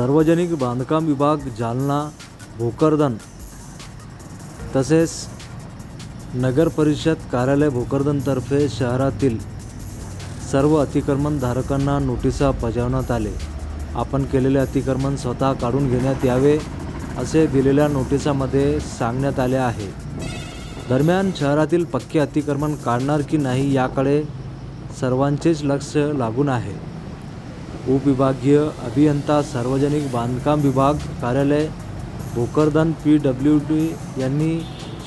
सार्वजनिक बांधकाम विभाग जालना भोकरदन तसेच नगर परिषद कार्यालय भोकरदनतर्फे शहरातील सर्व अतिक्रमणधारकांना नोटिसा बजावण्यात आले. आपण केलेले अतिक्रमण स्वतः काढून घेण्यात यावे असे दिलेल्या नोटिसामध्ये सांगण्यात आले आहे. दरम्यान शहरातील पक्के अतिक्रमण काढणार की नाही याकडे सर्वांचेच लक्ष लागून आहे. उपविभागीय अभियंता सार्वजनिक बांधकाम विभाग कार्यालय भोकरदन पी डब्ल्यू डी यांनी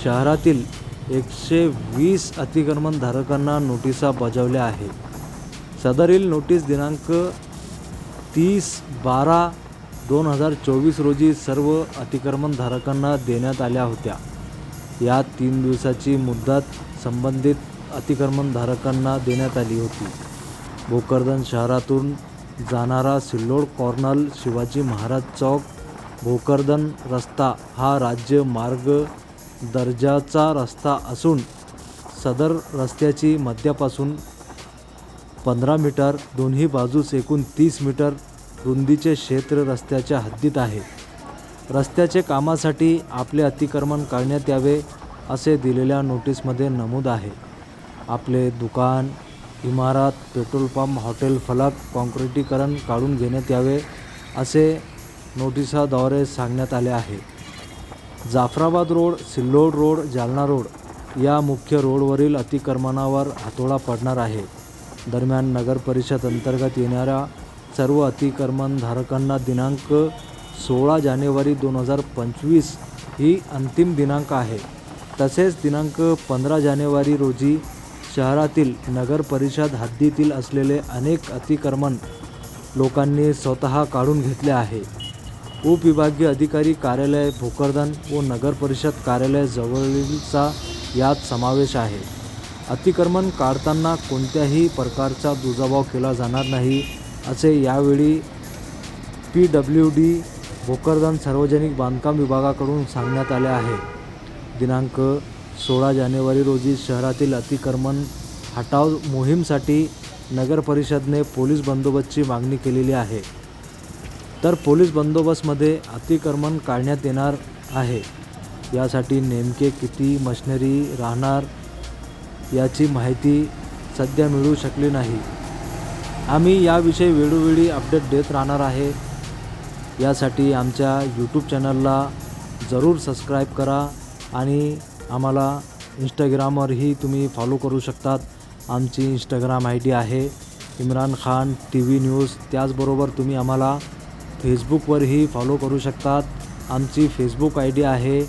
शहरातील एकशे वीस अतिक्रमणधारकांना नोटिसा बजावल्या आहे सदरील नोटीस दिनांक तीस बारा दोन हजार चोवीस रोजी सर्व अतिक्रमणधारकांना देण्यात आल्या होत्या. या तीन दिवसाची मुदत संबंधित अतिक्रमणधारकांना देण्यात आली होती. भोकरदन शहरातून जाणारा सिल्लोड कॉर्नल शिवाजी महाराज चौक भोकरदन रस्ता हा राज्य मार्ग दर्जाचा रस्ता असून सदर रस्त्याची मध्यापासून पंधरा मीटर दोन्ही बाजूस एकूण तीस मीटर रुंदीचे क्षेत्र रस्त्याच्या हद्दीत आहे. रस्त्याचे कामासाठी आपले अतिक्रमण काढण्यात यावे असे दिलेल्या नोटीसमध्ये नमूद आहे. आपले दुकान इमारत पेट्रोल पंप हॉटेल फलक काँक्रिटीकरण काढून घेण्यात यावे असे नोटिसाद्वारे सांगण्यात आले आहे. Jafrabad road Sillod road Jalna road या मुख्य रोडवरील अतिक्रमणावर हातोडा पडणार आहे. दरम्यान नगर परिषद अंतर्गत येणाऱ्या सर्व अतिक्रमणधारकांना दिनांक सोळा जानेवारी दोन हजार पंचवीस ही अंतिम दिनांक आहे. तसेच दिनांक पंधरा जानेवारी रोजी शहरातील नगर परिषद हद्दीतील असलेले अनेक अतिक्रमण लोकांनी स्वतः काढून घेतले आहे. उपविभागीय अधिकारी कार्यालय भोकरदन व नगर परिषद कार्यालय जवळीलचा यात समावेश आहे. अतिक्रमण काढताना कोणत्याही प्रकारचा दुजाभाव केला जाणार नाही असे यावेळी पी डब्ल्यू डी भोकरदन सार्वजनिक बांधकाम विभागाकडून सांगण्यात आले आहे. दिनांक सोळा जानेवारी रोजी शहरातील अतिक्रमण हटाव मोहीमसाठी नगर परिषदने पोलीस बंदोबस्तची मागणी केलेली आहे. तर पोलीस बंदोबस्तमध्ये अतिक्रमण काढण्यात येणार आहे. यासाठी नेमके किती मशिनरी राहणार याची माहिती सध्या मिळू शकली नाही. आम्ही याविषयी वेळोवेळी अपडेट देत राहणार आहे. यासाठी आमच्या यूट्यूब चॅनलला जरूर सबस्क्राईब करा आणि आम्हाला इंस्टाग्रामवरही तुम्ही फॉलो करू शकतात. आमची इंस्टाग्राम आय डी आहे Imran Khan T V news त्याचबरोबर तुम्ही आम्हाला फेसबुकवरही फॉलो करू शकतात. आमची फेसबुक आय डी आहे